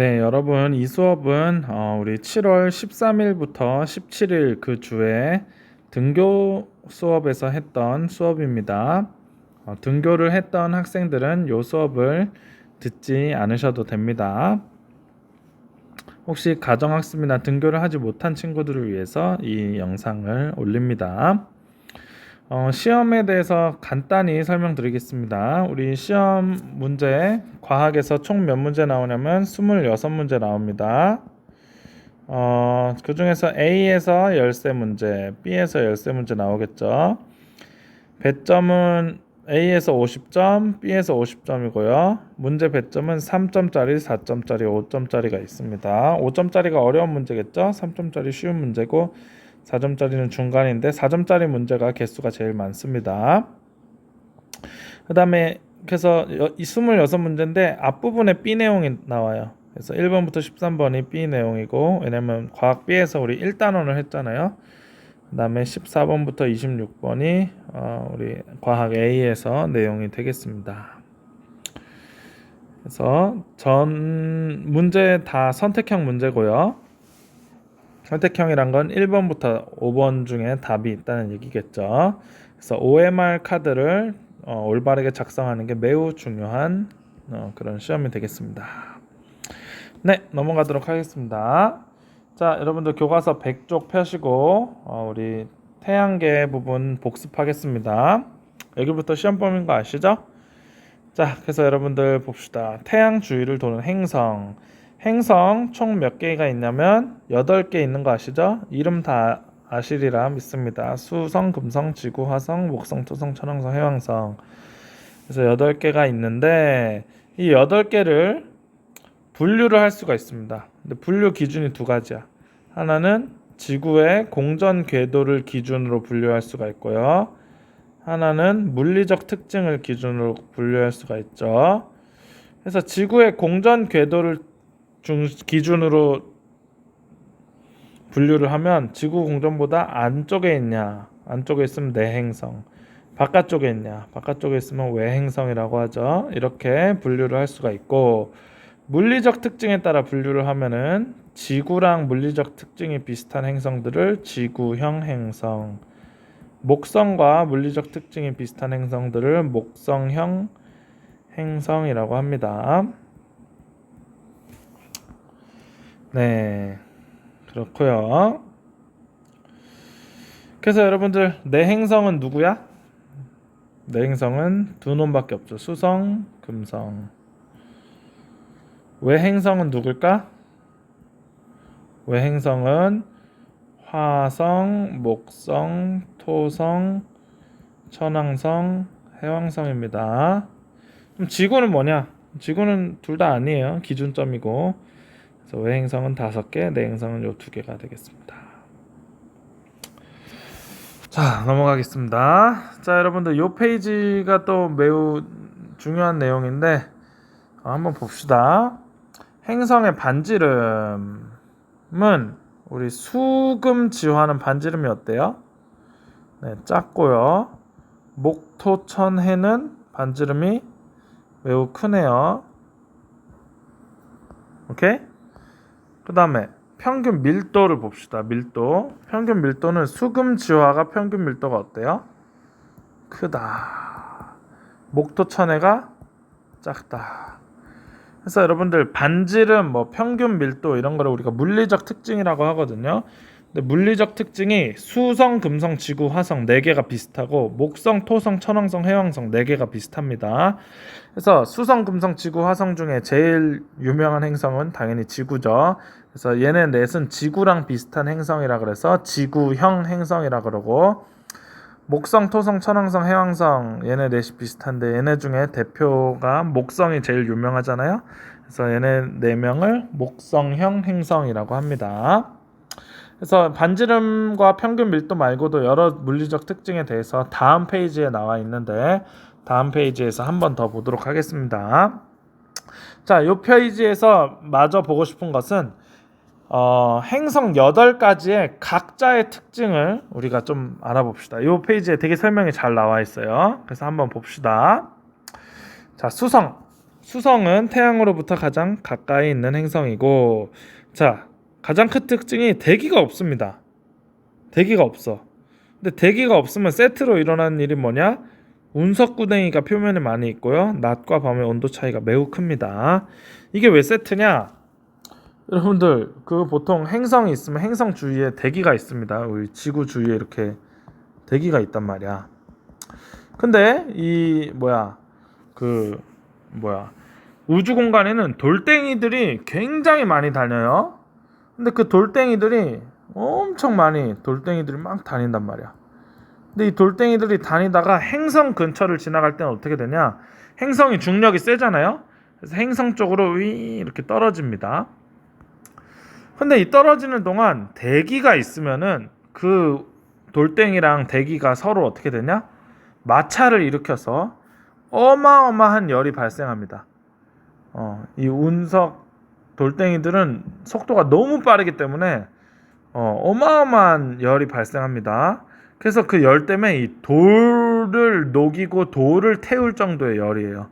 네, 여러분, 이 수업은 어, 우리 7월 13일부터 17일 그 주에 등교 수업에서 했던 수업입니다. 어, 등교를 했던 학생들은 이 수업을 듣지 않으셔도 됩니다. 혹시 가정학습이나 등교를 하지 못한 친구들을 위해서 이 영상을 올립니다. 어, 시험에 대해서 간단히 설명드리겠습니다. 우리 시험 문제, 과학에서 총 몇 문제 나오냐면 26문제 나옵니다. 어, 그 중에서 A에서 13문제, B에서 13문제 나오겠죠. 배점은 A에서 50점, B에서 50점이고요. 문제 배점은 3점짜리, 4점짜리, 5점짜리가 있습니다. 5점짜리가 어려운 문제겠죠? 3점짜리 쉬운 문제고 4점짜리는 중간인데 4점짜리 문제가 개수가 제일 많습니다. 그 다음에 그래서 여- 이 26문제인데 앞부분에 B 내용이 나와요. 그래서 1번부터 13번이 B 내용이고 왜냐면 과학 B에서 우리 1단원을 했잖아요. 그 다음에 14번부터 26번이 어, 우리 과학 A에서 내용이 되겠습니다. 그래서 전 문제 다 선택형 문제고요. 선택형이란 건 1번부터 5번 중에 답이 있다는 얘기겠죠. 그래서 OMR 카드를 어, 올바르게 작성하는 게 매우 중요한 어, 그런 시험이 되겠습니다. 네, 넘어가도록 하겠습니다. 자, 여러분들 교과서 100쪽 펴시고 어, 우리 태양계 부분 복습하겠습니다. 여기부터 시험 범위인 거 아시죠? 자, 그래서 여러분들 봅시다. 태양 주위를 도는 행성. 행성 총 몇 개가 있냐면 8개 있는 거 아시죠? 이름 다 아시리라 믿습니다. 수성, 금성, 지구, 화성, 목성, 토성, 천왕성, 해왕성. 그래서 8개가 있는데 이 8개를 분류를 할 수가 있습니다. 근데 분류 기준이 두 가지야. 하나는 지구의 공전 궤도를 기준으로 분류할 수가 있고요. 하나는 물리적 특징을 기준으로 분류할 수가 있죠. 그래서 지구의 공전 궤도를 중 기준으로 분류를 하면 지구 공전보다 안쪽에 있냐 안쪽에 있으면 내행성 바깥쪽에 있냐 바깥쪽에 있으면 외행성이라고 하죠 이렇게 분류를 할 수가 있고 물리적 특징에 따라 분류를 하면은 지구랑 물리적 특징이 비슷한 행성들을 지구형 행성 목성과 물리적 특징이 비슷한 행성들을 목성형 행성이라고 합니다. 네, 그렇고요. 그래서 여러분들 내 행성은 누구야? 내 행성은 두 놈밖에 없죠. 수성, 금성. 외행성은 누굴까? 외행성은 화성, 목성, 토성, 천왕성, 해왕성입니다. 그럼 지구는 뭐냐? 지구는 둘 다 아니에요. 기준점이고. 그래서 외행성은 다섯 개, 내행성은 요 두 개가 되겠습니다. 자, 넘어가겠습니다. 자, 여러분들 요 페이지가 또 매우 중요한 내용인데 어, 한번 봅시다. 행성의 반지름은 우리 수금 지화는 반지름이 어때요? 네, 작고요. 목토천해는 반지름이 매우 크네요. 오케이? 그 다음에 평균 밀도를 봅시다. 밀도. 평균 밀도는 수금 지화가 평균 밀도가 어때요? 크다. 목토천해가 작다. 그래서 여러분들 반지름, 뭐 평균 밀도 이런 거를 우리가 물리적 특징이라고 하거든요. 근데 물리적 특징이 수성, 금성, 지구, 화성 네 개가 비슷하고 목성, 토성, 천왕성, 해왕성 네 개가 비슷합니다. 그래서 수성, 금성, 지구, 화성 중에 제일 유명한 행성은 당연히 지구죠. 그래서 얘네 넷은 지구랑 비슷한 행성이라 그래서 지구형 행성이라 그러고 목성, 토성, 천왕성, 해왕성 얘네 넷이 비슷한데 얘네 중에 대표가 목성이 제일 유명하잖아요. 그래서 얘네 네 명을 목성형 행성이라고 합니다. 그래서 반지름과 평균 밀도 말고도 여러 물리적 특징에 대해서 다음 페이지에 나와 있는데 다음 페이지에서 한 번 더 보도록 하겠습니다. 자, 이 페이지에서 마저 보고 싶은 것은 어, 행성 8가지의 각자의 특징을 우리가 좀 알아봅시다. 이 페이지에 되게 설명이 잘 나와 있어요. 그래서 한번 봅시다. 자, 수성. 수성은 태양으로부터 가장 가까이 있는 행성이고 자 가장 큰 특징이 대기가 없습니다. 대기가 없어. 근데 대기가 없으면 세트로 일어나는 일이 뭐냐? 운석구덩이가 표면에 많이 있고요. 낮과 밤의 온도 차이가 매우 큽니다. 이게 왜 세트냐? 여러분들 그 보통 행성이 있으면 행성 주위에 대기가 있습니다. 우리 지구 주위에 이렇게 대기가 있단 말이야. 근데 이 뭐야 그 뭐야 우주 공간에는 돌덩이들이 굉장히 많이 다녀요. 근데 그 돌덩이들이 엄청 많이 돌덩이들이 막 다닌단 말이야. 근데 이 돌덩이들이 다니다가 행성 근처를 지나갈 때는 어떻게 되냐? 행성이 중력이 세잖아요. 그래서 행성 쪽으로 위 이렇게 떨어집니다. 근데 이 떨어지는 동안 대기가 있으면은 그 돌덩이랑 대기가 서로 어떻게 되냐? 마찰을 일으켜서 어마어마한 열이 발생합니다. 어, 이 운석 돌덩이들은 속도가 너무 빠르기 때문에 어, 어마어마한 열이 발생합니다. 그래서 그 열 때문에 이 돌을 녹이고 돌을 태울 정도의 열이에요.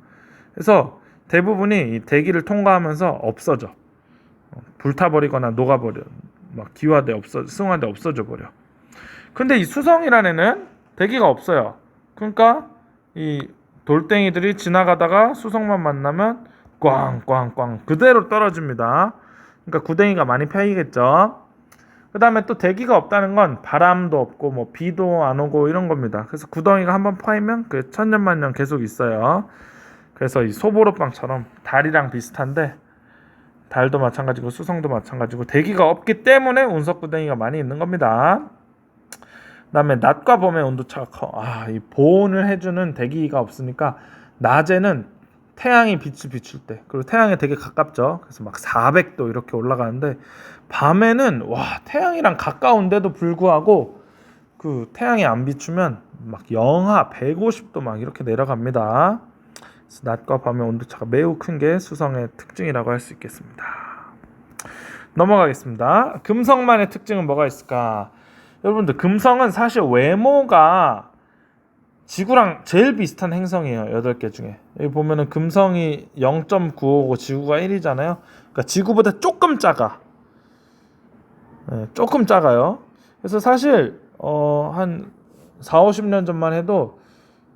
그래서 대부분이 이 대기를 통과하면서 없어져. 어, 불타버리거나 녹아버려. 막 기화돼 없어, 승화돼 없어져 버려. 근데 이 수성이라는 애는 대기가 없어요. 그러니까 이 돌덩이들이 지나가다가 수성만 만나면 꽝꽝꽝 그대로 떨어집니다. 그러니까 구덩이가 많이 패이겠죠. 그 다음에 또 대기가 없다는 건 바람도 없고 뭐 비도 안 오고 이런 겁니다. 그래서 구덩이가 한번 파이면 그 천년만년 계속 있어요. 그래서 이 소보로빵처럼 달이랑 비슷한데 달도 마찬가지고 수성도 마찬가지고 대기가 없기 때문에 운석 구덩이가 많이 있는 겁니다. 그다음에 낮과 밤의 온도 차가 커. 아, 이 보온을 해주는 대기가 없으니까 낮에는 태양이 빛을 비출 때 그리고 태양에 되게 가깝죠. 그래서 막 400도 이렇게 올라가는데 밤에는 와 태양이랑 가까운데도 불구하고 그 태양이 안 비추면 막 영하 150도 막 이렇게 내려갑니다. 그래서 낮과 밤의 온도차가 매우 큰 게 수성의 특징이라고 할 수 있겠습니다. 넘어가겠습니다. 금성만의 특징은 뭐가 있을까? 여러분들 금성은 사실 외모가 지구랑 제일 비슷한 행성이에요. 8개 중에. 여기 보면은 금성이 0.959 지구가 1이잖아요. 그러니까 지구보다 조금 작아. 네, 조금 작아요. 그래서 사실 어, 한 4, 50년 전만 해도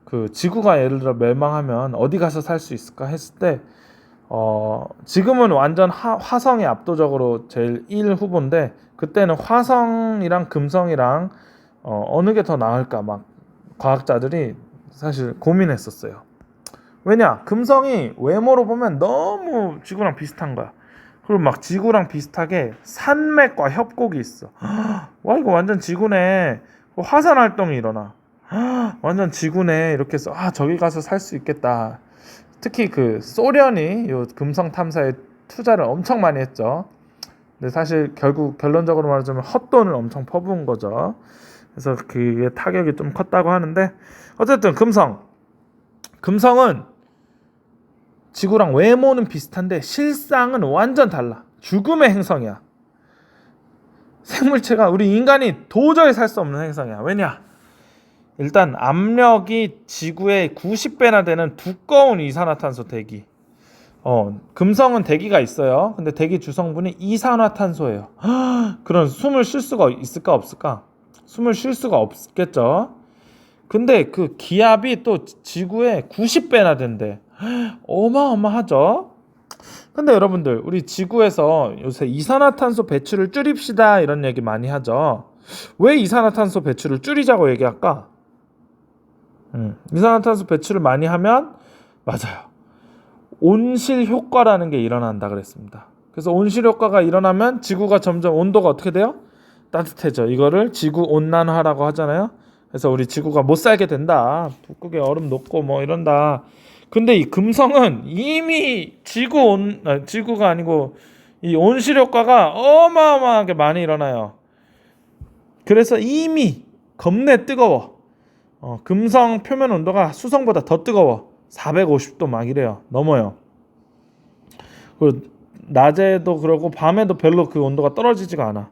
그 지구가 예를 들어 멸망하면 어디 가서 살 수 있을까 했을 때 어, 지금은 완전 하, 화성이 압도적으로 제일 1 후보인데 그때는 화성이랑 금성이랑 어, 어느 게 더 나을까 막 과학자들이 사실 고민했었어요. 왜냐? 금성이 외모로 보면 너무 지구랑 비슷한 거야. 그리고 막 지구랑 비슷하게 산맥과 협곡이 있어. 와 이거 완전 지구네. 화산 활동이 일어나. 완전 지구네. 이렇게 해서 아 저기 가서 살 수 있겠다. 특히 그 소련이 요 금성 탐사에 투자를 엄청 많이 했죠. 근데 사실 결국 결론적으로 말하자면 헛돈을 엄청 퍼부은 거죠. 그래서 그게 타격이 좀 컸다고 하는데 어쨌든 금성. 금성은 지구랑 외모는 비슷한데 실상은 완전 달라. 죽음의 행성이야. 생물체가 우리 인간이 도저히 살 수 없는 행성이야. 왜냐? 일단 압력이 지구의 90배나 되는 두꺼운 이산화탄소 대기. 어, 금성은 대기가 있어요. 근데 대기 주성분이 이산화탄소예요. 그런 숨을 쉴 수가 있을까 없을까 숨을 쉴 수가 없겠죠. 근데 그 기압이 또 지구의 90배나 된대. 어마어마하죠. 근데 여러분들 우리 지구에서 요새 이산화탄소 배출을 줄입시다 이런 얘기 많이 하죠. 왜 이산화탄소 배출을 줄이자고 얘기할까? 음, 이산화탄소 배출을 많이 하면 맞아요. 온실 효과라는 게 일어난다 그랬습니다. 그래서 온실 효과가 일어나면 지구가 점점 온도가 어떻게 돼요? 따뜻해져. 이거를 지구 온난화라고 하잖아요. 그래서 우리 지구가 못 살게 된다. 북극에 얼음 녹고 뭐 이런다. 근데 이 금성은 이미 지구 온 아, 지구가 아니고 이 온실 효과가 어마어마하게 많이 일어나요. 그래서 이미 겁내 뜨거워. 어, 금성 표면 온도가 수성보다 더 뜨거워. 450도 막 이래요. 넘어요. 그리고 낮에도 그러고 밤에도 별로 그 온도가 떨어지지가 않아.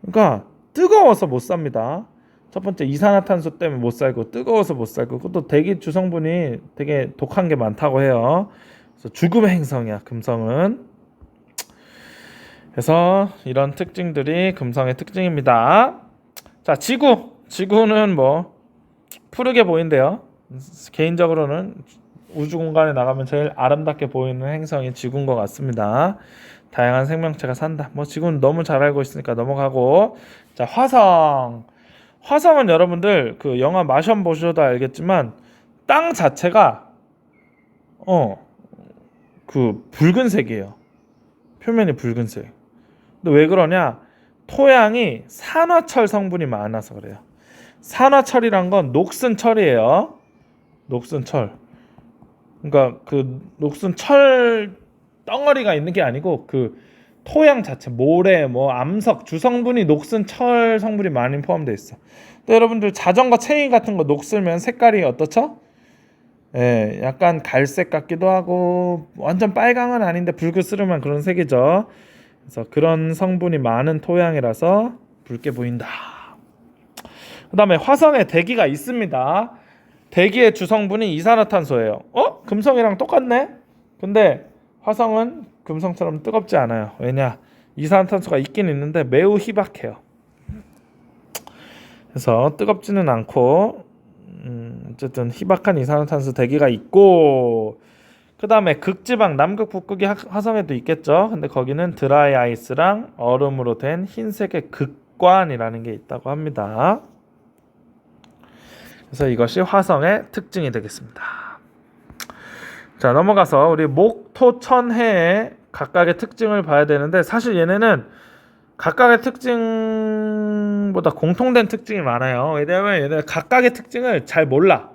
그러니까 뜨거워서 못 삽니다. 첫 번째 이산화탄소 때문에 못 살고 뜨거워서 못 살고 그것도 대기 주성분이 되게 독한 게 많다고 해요. 그래서 죽음의 행성이야. 금성은. 그래서 이런 특징들이 금성의 특징입니다. 자, 지구. 지구는 뭐 푸르게 보인대요. 개인적으로는 우주 공간에 나가면 제일 아름답게 보이는 행성이 지구인 것 같습니다. 다양한 생명체가 산다. 뭐 지구는 너무 잘 알고 있으니까 넘어가고 자 화성. 화성은 여러분들 그 영화 마션 보셔도 알겠지만 땅 자체가 어 그 붉은색이에요. 표면이 붉은색. 근데 왜 그러냐? 토양이 산화철 성분이 많아서 그래요. 산화철이란 건 녹슨 철이에요. 녹슨 철. 그러니까 그 녹슨 철 덩어리가 있는 게 아니고 그 토양 자체 모래 뭐 암석 주성분이 녹슨 철 성분이 많이 포함되어 있어. 또 여러분들 자전거 체인 같은 거 녹슬면 색깔이 어떻죠? 예, 약간 갈색 같기도 하고 완전 빨강은 아닌데 붉은스름한 그런 색이죠. 그래서 그런 성분이 많은 토양이라서 붉게 보인다. 그 다음에 화성에 대기가 있습니다. 대기의 주성분이 이산화탄소예요. 어? 금성이랑 똑같네. 근데 화성은 금성처럼 뜨겁지 않아요. 왜냐? 이산화탄소가 있긴 있는데 매우 희박해요. 그래서 뜨겁지는 않고 음, 어쨌든 희박한 이산화탄소 대기가 있고 그 다음에 극지방 남극 북극이 하- 화성에도 있겠죠. 근데 거기는 드라이 아이스랑 얼음으로 된 흰색의 극관이라는 게 있다고 합니다. 그래서 이것이 화성의 특징이 되겠습니다. 자 넘어가서 우리 목토천해의 각각의 특징을 봐야 되는데 사실 얘네는 각각의 특징보다 공통된 특징이 많아요. 왜냐하면 얘네 각각의 특징을 잘 몰라.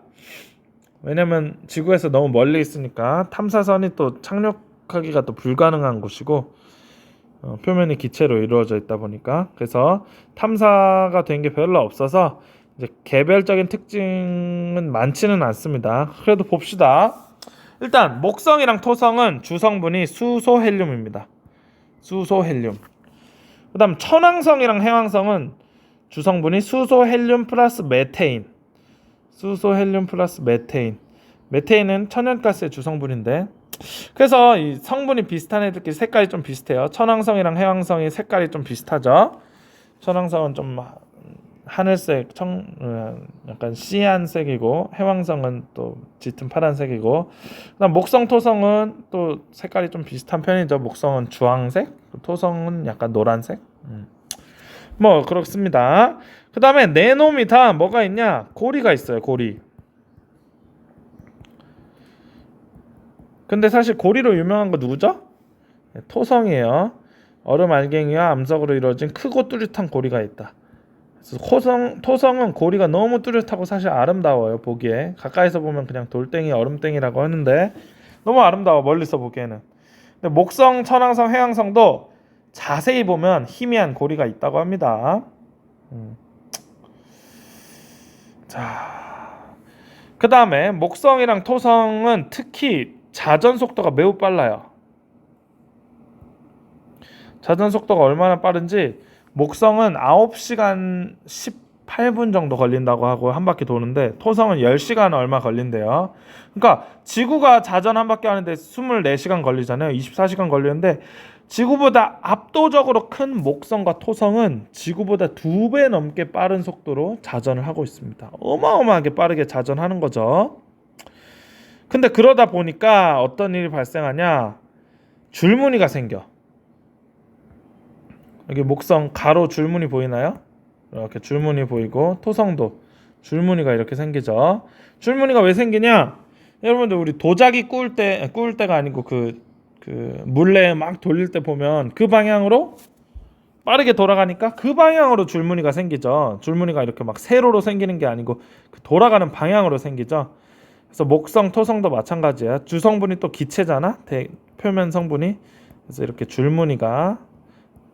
왜냐면 지구에서 너무 멀리 있으니까 탐사선이 또 착륙하기가 또 불가능한 곳이고 어, 표면이 기체로 이루어져 있다 보니까 그래서 탐사가 된 게 별로 없어서 이제 개별적인 특징은 많지는 않습니다. 그래도 봅시다. 일단 목성이랑 토성은 주성분이 수소 헬륨입니다. 수소 헬륨. 그다음 천왕성이랑 해왕성은 주성분이 수소 헬륨 플러스 메테인. 수소 헬륨 플러스 메테인. 메테인은 천연가스의 주성분인데 그래서 이 성분이 비슷한 애들끼리 색깔이 좀 비슷해요. 천왕성이랑 해왕성이 색깔이 좀 비슷하죠. 천왕성은 좀 하늘색, 청 어, 약간 씨안색이고 해왕성은 또 짙은 파란색이고 그다음 목성, 토성은 또 색깔이 좀 비슷한 편이죠. 목성은 주황색, 토성은 약간 노란색. 음. 뭐 그렇습니다. 그다음에 네노미다 뭐가 있냐? 고리가 있어요. 고리. 근데 사실 고리로 유명한 거 누구죠? 네, 토성이에요. 얼음 알갱이와 암석으로 이루어진 크고 뚜렷한 고리가 있다. 토성, 토성은 고리가 너무 뚜렷하고 사실 아름다워요 보기에. 가까이서 보면 그냥 돌덩이 얼음덩이라고 하는데 너무 아름다워 멀리서 보기에는. 근데 목성, 천왕성, 해왕성도 자세히 보면 희미한 고리가 있다고 합니다. 음. 자그 다음에 목성이랑 토성은 특히 자전 속도가 매우 빨라요. 자전 속도가 얼마나 빠른지 목성은 9시간 18분 정도 걸린다고 하고 한 바퀴 도는데 토성은 10시간 얼마 걸린대요. 그러니까 지구가 자전 한 바퀴 하는데 24시간 걸리잖아요. 24시간 걸리는데 지구보다 압도적으로 큰 목성과 토성은 지구보다 두 배 넘게 빠른 속도로 자전을 하고 있습니다. 어마어마하게 빠르게 자전하는 거죠. 근데 그러다 보니까 어떤 일이 발생하냐? 줄무늬가 생겨. 여기 목성 가로 줄무늬 보이나요? 이렇게 줄무늬 보이고 토성도 줄무늬가 이렇게 생기죠. 줄무늬가 왜 생기냐? 여러분들 우리 도자기 구울 때 구울 때가 아니고 그, 그 물레 막 돌릴 때 보면 그 방향으로 빠르게 돌아가니까 그 방향으로 줄무늬가 생기죠. 줄무늬가 이렇게 막 세로로 생기는 게 아니고 그 돌아가는 방향으로 생기죠. 그래서 목성, 토성도 마찬가지야. 주성분이 또 기체잖아. 대, 표면 성분이. 그래서 이렇게 줄무늬가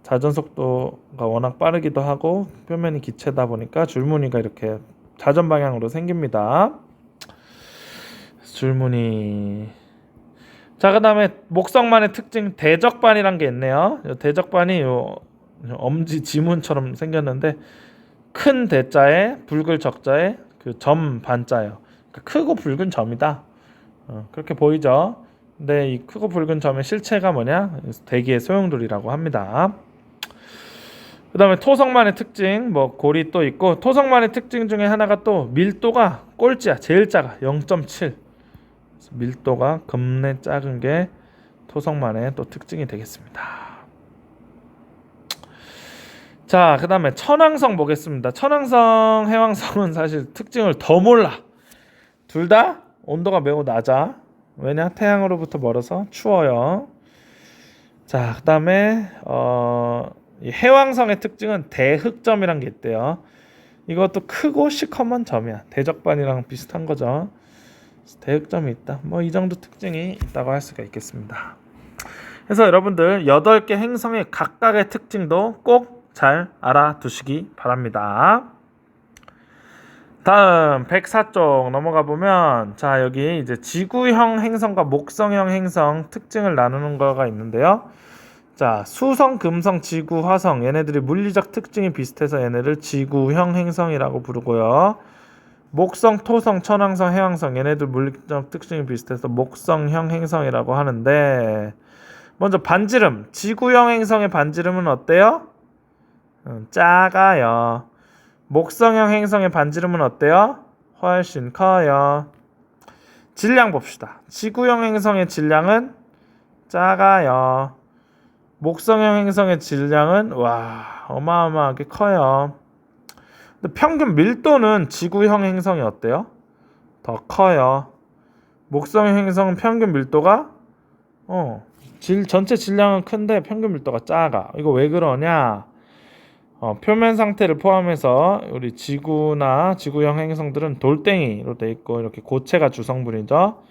자전 속도가 워낙 빠르기도 하고 표면이 기체다 보니까 줄무늬가 이렇게 자전 방향으로 생깁니다. 줄무늬. 자, 그다음에 목성만의 특징 대적반이란 게 있네요. 요 대적반이 요 엄지 지문처럼 생겼는데 큰 대자에 붉을 적자에 그 점 반자예요. 그러니까 크고 붉은 점이다. 어, 그렇게 보이죠? 근데 이 크고 붉은 점의 실체가 뭐냐? 대기의 소용돌이라고 합니다. 그 다음에 토성만의 특징, 뭐 골이 또 있고 토성만의 특징 중에 하나가 또 밀도가 꼴찌야, 제일 작아, 0.7. 밀도가 겁내 작은 게 토성만의 또 특징이 되겠습니다. 자, 그 다음에 천왕성 보겠습니다. 천왕성, 해왕성은 사실 특징을 더 몰라. 둘 다 온도가 매우 낮아. 왜냐? 태양으로부터 멀어서 추워요. 자, 그 다음에 어, 이 해왕성의 특징은 대흑점이란 게 있대요. 이것도 크고 시커먼 점이야. 대적반이랑 비슷한 거죠. 대흑점이 있다. 뭐 이 정도 특징이 있다고 할 수가 있겠습니다. 그래서 여러분들 8개 행성의 각각의 특징도 꼭 잘 알아두시기 바랍니다. 다음 104쪽 넘어가 보면 자 여기 이제 지구형 행성과 목성형 행성 특징을 나누는 거가 있는데요. 자 수성, 금성, 지구, 화성 얘네들이 물리적 특징이 비슷해서 얘네를 지구형 행성이라고 부르고요. 목성, 토성, 천왕성, 해왕성 얘네들 물리적 특징이 비슷해서 목성형 행성이라고 하는데 먼저 반지름 지구형 행성의 반지름은 어때요? 음, 작아요. 목성형 행성의 반지름은 어때요? 훨씬 커요. 질량 봅시다. 지구형 행성의 질량은 작아요. 목성형 행성의 질량은 와 어마어마하게 커요. 근데 평균 밀도는 지구형 행성이 어때요? 더 커요. 목성형 행성은 평균 밀도가 어, 질 전체 질량은 큰데 평균 밀도가 작아. 이거 왜 그러냐? 어, 표면 상태를 포함해서 우리 지구나 지구형 행성들은 돌덩이로 돼 있고 이렇게 고체가 주성분이죠.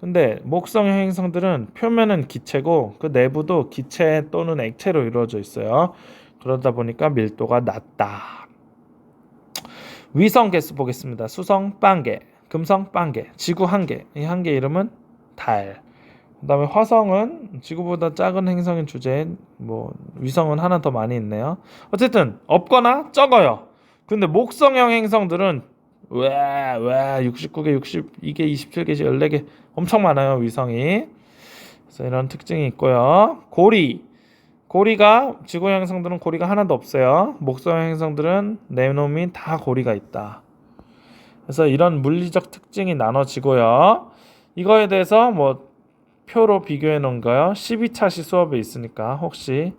근데 목성형 행성들은 표면은 기체고 그 내부도 기체 또는 액체로 이루어져 있어요. 그러다 보니까 밀도가 낮다. 위성 개수 보겠습니다. 수성 빵개, 금성 빵개, 지구 한 개. 이 한 개 이름은 달. 그다음에 화성은 지구보다 작은 행성인 주제에 뭐 위성은 하나 더 많이 있네요. 어쨌든 없거나 적어요. 근데 목성형 행성들은 왜왜 69개, 62개, 27개, 14개 엄청 많아요 위성이. 그래서 이런 특징이 있고요. 고리 고리가 지구형 행성들은 고리가 하나도 없어요. 목성형 행성들은 네 놈이 다 고리가 있다. 그래서 이런 물리적 특징이 나눠지고요. 이거에 대해서 뭐 표로 비교해 놓은 거요. 12차시 수업에 있으니까 혹시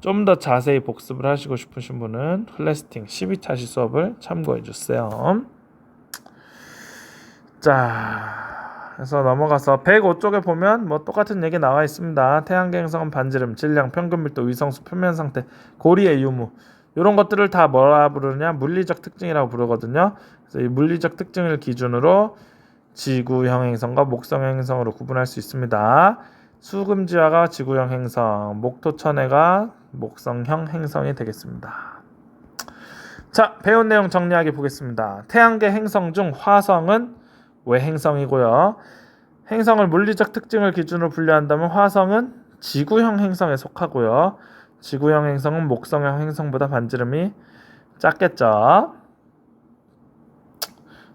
좀 더 자세히 복습을 하시고 싶으신 분은 플래스팅 12차시 수업을 참고해 주세요. 자, 그래서 넘어가서 105쪽에 보면 뭐 똑같은 얘기 나와 있습니다. 태양계 행성은 반지름, 질량, 평균 밀도, 위성수, 표면 상태, 고리의 유무 이런 것들을 다 뭐라 부르냐? 물리적 특징이라고 부르거든요. 그래서 이 물리적 특징을 기준으로 지구형 행성과 목성형 행성으로 구분할 수 있습니다. 수금지화가 지구형 행성, 목토천해가 목성형 행성이 되겠습니다. 자, 배운 내용 정리하게 보겠습니다. 태양계 행성 중 화성은 외행성이고요. 행성을 물리적 특징을 기준으로 분류한다면 화성은 지구형 행성에 속하고요. 지구형 행성은 목성형 행성보다 반지름이 작겠죠.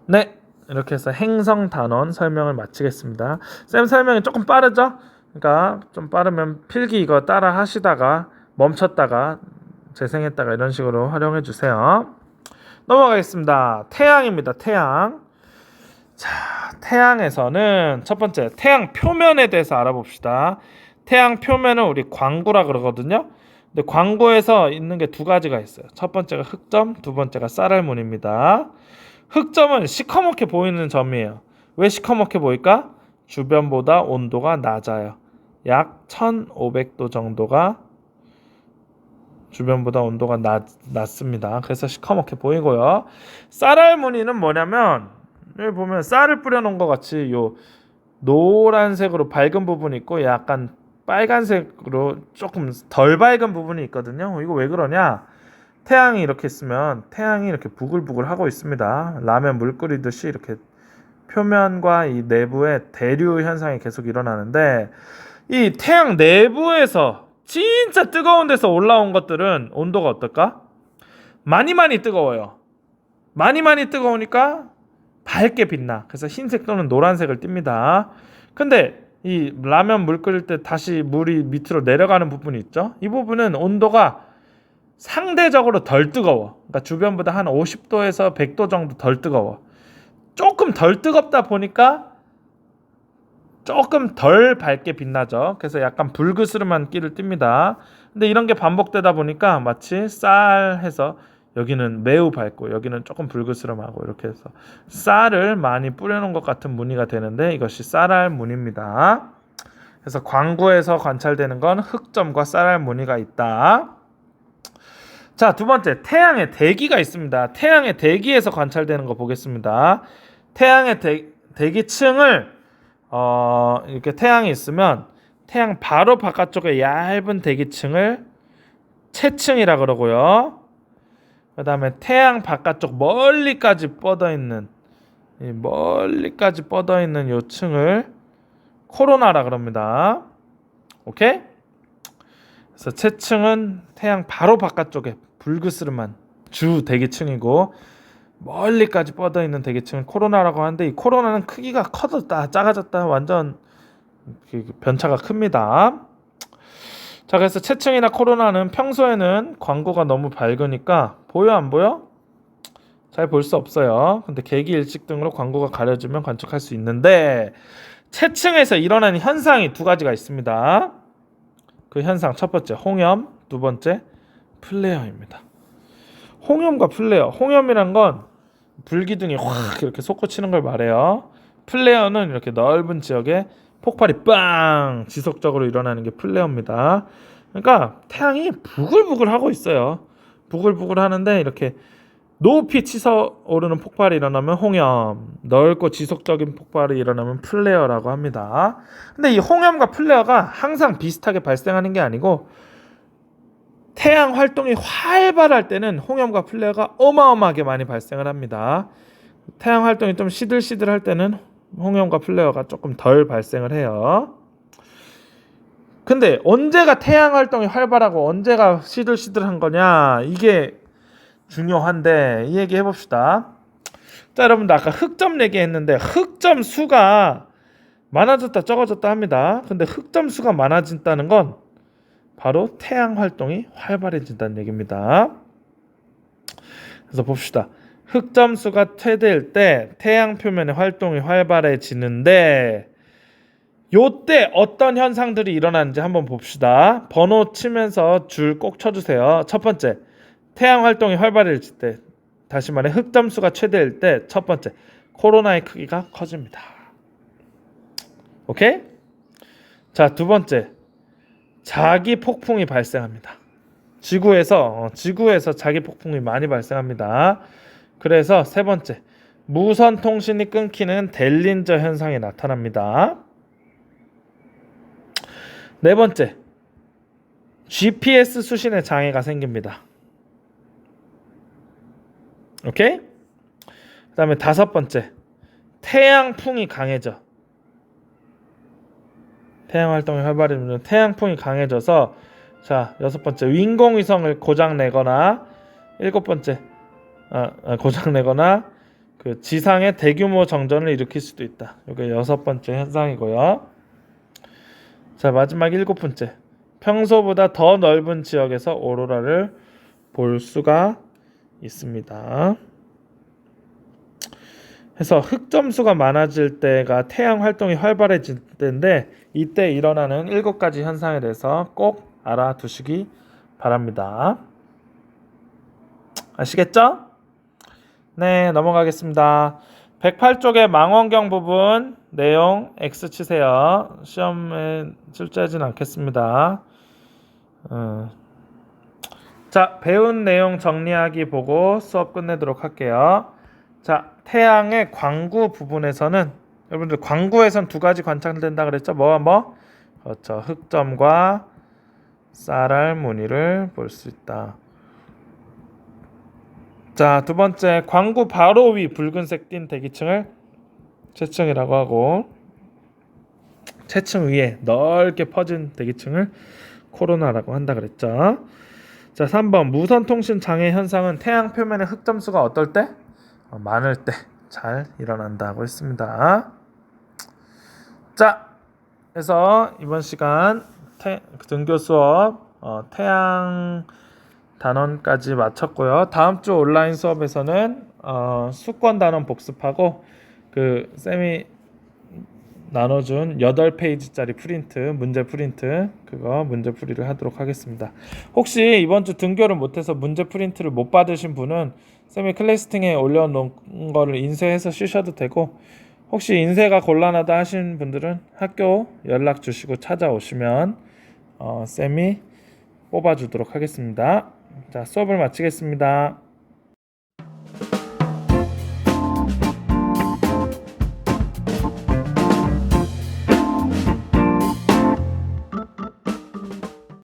네, 이렇게 해서 행성 단원 설명을 마치겠습니다. 쌤 설명이 조금 빠르죠? 그러니까 좀 빠르면 필기 이거 따라 하시다가 멈췄다가 재생했다가 이런 식으로 활용해 주세요. 넘어가겠습니다. 태양입니다. 태양. 자, 태양에서는 첫 번째 태양 표면에 대해서 알아봅시다. 태양 표면은 우리 광구라 그러거든요. 근데 광구에서 있는 게 두 가지가 있어요. 첫 번째가 흑점, 두 번째가 쌀알문입니다. 흑점은 시커멓게 보이는 점이에요. 왜 시커멓게 보일까? 주변보다 온도가 낮아요. 약 1500도 정도가 주변보다 온도가 낮, 낮습니다. 그래서 시커멓게 보이고요. 쌀알무늬는 뭐냐면 보면 쌀을 뿌려놓은 것 같이 요 노란색으로 밝은 부분이 있고 약간 빨간색으로 조금 덜 밝은 부분이 있거든요. 이거 왜 그러냐? 태양이 이렇게 있으면 태양이 이렇게 부글부글 하고 있습니다. 라면 물 끓이듯이 이렇게 표면과 이 내부에 대류 현상이 계속 일어나는데 이 태양 내부에서 진짜 뜨거운 데서 올라온 것들은 온도가 어떨까? 많이 많이 뜨거워요. 많이 많이 뜨거우니까 밝게 빛나. 그래서 흰색 또는 노란색을 띱니다. 근데 이 라면 물 끓일 때 다시 물이 밑으로 내려가는 부분이 있죠. 이 부분은 온도가 상대적으로 덜 뜨거워. 그러니까 주변보다 한 50도에서 100도 정도 덜 뜨거워. 조금 덜 뜨겁다 보니까 조금 덜 밝게 빛나죠. 그래서 약간 불그스름한 끼를 띱니다. 근데 이런 게 반복되다 보니까 마치 쌀 해서 여기는 매우 밝고 여기는 조금 불그스름하고 이렇게 해서 쌀을 많이 뿌려놓은 것 같은 무늬가 되는데 이것이 쌀알 무늬입니다. 그래서 광구에서 관찰되는 건 흑점과 쌀알 무늬가 있다. 자, 두 번째 태양의 대기가 있습니다. 태양의 대기에서 관찰되는 거 보겠습니다. 태양의 대, 대기층을 어, 이렇게 태양이 있으면 태양 바로 바깥쪽에 얇은 대기층을 채층이라 그러고요. 그 다음에 태양 바깥쪽 멀리까지 뻗어 있는 이 멀리까지 뻗어 있는 요 층을 코로나라 그럽니다. 오케이? 그래서 채층은 태양 바로 바깥쪽에 불그스름한 주 대기층이고 멀리까지 뻗어 있는 대기층은 코로나라고 하는데 이 코로나는 크기가 커졌다 작아졌다 완전 그 변차가 큽니다. 자 그래서 채층이나 코로나는 평소에는 광고가 너무 밝으니까 보여 안 보여? 잘 볼 수 없어요. 근데 계기 일식 등으로 광고가 가려지면 관측할 수 있는데 채층에서 일어나는 현상이 두 가지가 있습니다. 그 현상 첫 번째 홍염, 두 번째 플레어입니다. 홍염과 플레어. 홍염이란 건 불기둥이 확 이렇게 솟구치는 걸 말해요. 플레어는 이렇게 넓은 지역에 폭발이 빵 지속적으로 일어나는 게 플레어입니다. 그러니까 태양이 부글부글 하고 있어요. 부글부글 하는데 이렇게 높이 치서 오르는 폭발이 일어나면 홍염, 넓고 지속적인 폭발이 일어나면 플레어라고 합니다. 근데 이 홍염과 플레어가 항상 비슷하게 발생하는 게 아니고 태양 활동이 활발할 때는 홍염과 플레어가 어마어마하게 많이 발생을 합니다. 태양 활동이 좀 시들시들할 때는 홍염과 플레어가 조금 덜 발생을 해요. 근데 언제가 태양 활동이 활발하고 언제가 시들시들한 거냐 이게 중요한데 이 얘기 해봅시다. 자 여러분들 아까 흑점 얘기했는데 흑점 수가 많아졌다 적어졌다 합니다. 근데 흑점 수가 많아진다는 건 바로 태양 활동이 활발해진다는 얘기입니다. 그래서 봅시다. 흑점수가 최대일 때 태양 표면의 활동이 활발해지는데 요때 어떤 현상들이 일어나는지 한번 봅시다. 번호 치면서 줄 꼭 쳐주세요. 첫 번째, 태양 활동이 활발해질 때 다시 말해 흑점수가 최대일 때 첫 번째, 코로나의 크기가 커집니다. 오케이? 자, 두 번째, 자기 폭풍이 발생합니다. 지구에서 어, 지구에서 자기 폭풍이 많이 발생합니다. 그래서 세 번째 무선 통신이 끊기는 델린저 현상이 나타납니다. 네 번째 GPS 수신에 장애가 생깁니다. 오케이? 그 다음에 다섯 번째 태양풍이 강해져. 태양 활동이 활발해지면 태양풍이 강해져서 자 여섯 번째 인공위성을 고장 내거나 일곱 번째 아, 아, 고장 내거나 그 지상의 대규모 정전을 일으킬 수도 있다. 이게 여섯 번째 현상이고요. 자 마지막 일곱 번째 평소보다 더 넓은 지역에서 오로라를 볼 수가 있습니다. 해서 흑점수가 많아질 때가 태양 활동이 활발해질 때인데 이때 일어나는 일곱 가지 현상에 대해서 꼭 알아두시기 바랍니다. 아시겠죠? 네, 넘어가겠습니다. 108쪽의 망원경 부분 내용 X 치세요. 시험에 출제하진 않겠습니다. 어. 자, 배운 내용 정리하기 보고 수업 끝내도록 할게요. 자, 태양의 광구 부분에서는 여러분들 광구에선 두 가지 관찰된다 그랬죠? 뭐와 뭐? 그렇죠. 흑점과 쌀알 무늬를 볼 수 있다. 자, 두 번째 광구 바로 위 붉은색 띤 대기층을 채층이라고 하고 채층 위에 넓게 퍼진 대기층을 코로나라고 한다 그랬죠. 자, 3번 무선 통신 장애 현상은 태양 표면의 흑점수가 어떨 때? 어, 많을 때 잘 일어난다고 했습니다. 자, 그래서 이번 시간 태, 등교 수업 어, 태양 단원까지 마쳤고요. 다음 주 온라인 수업에서는 어, 수권 단원 복습하고 그 쌤이 나눠준 8페이지짜리 프린트, 문제 프린트 그거 문제 풀이를 하도록 하겠습니다. 혹시 이번 주 등교를 못해서 문제 프린트를 못 받으신 분은 쌤이 클래스팅에 올려놓은 거를 인쇄해서 쓰셔도 되고 혹시 인쇄가 곤란하다 하신 분들은 학교 연락 주시고 찾아오시면 어, 쌤이 뽑아주도록 하겠습니다. 자 수업을 마치겠습니다.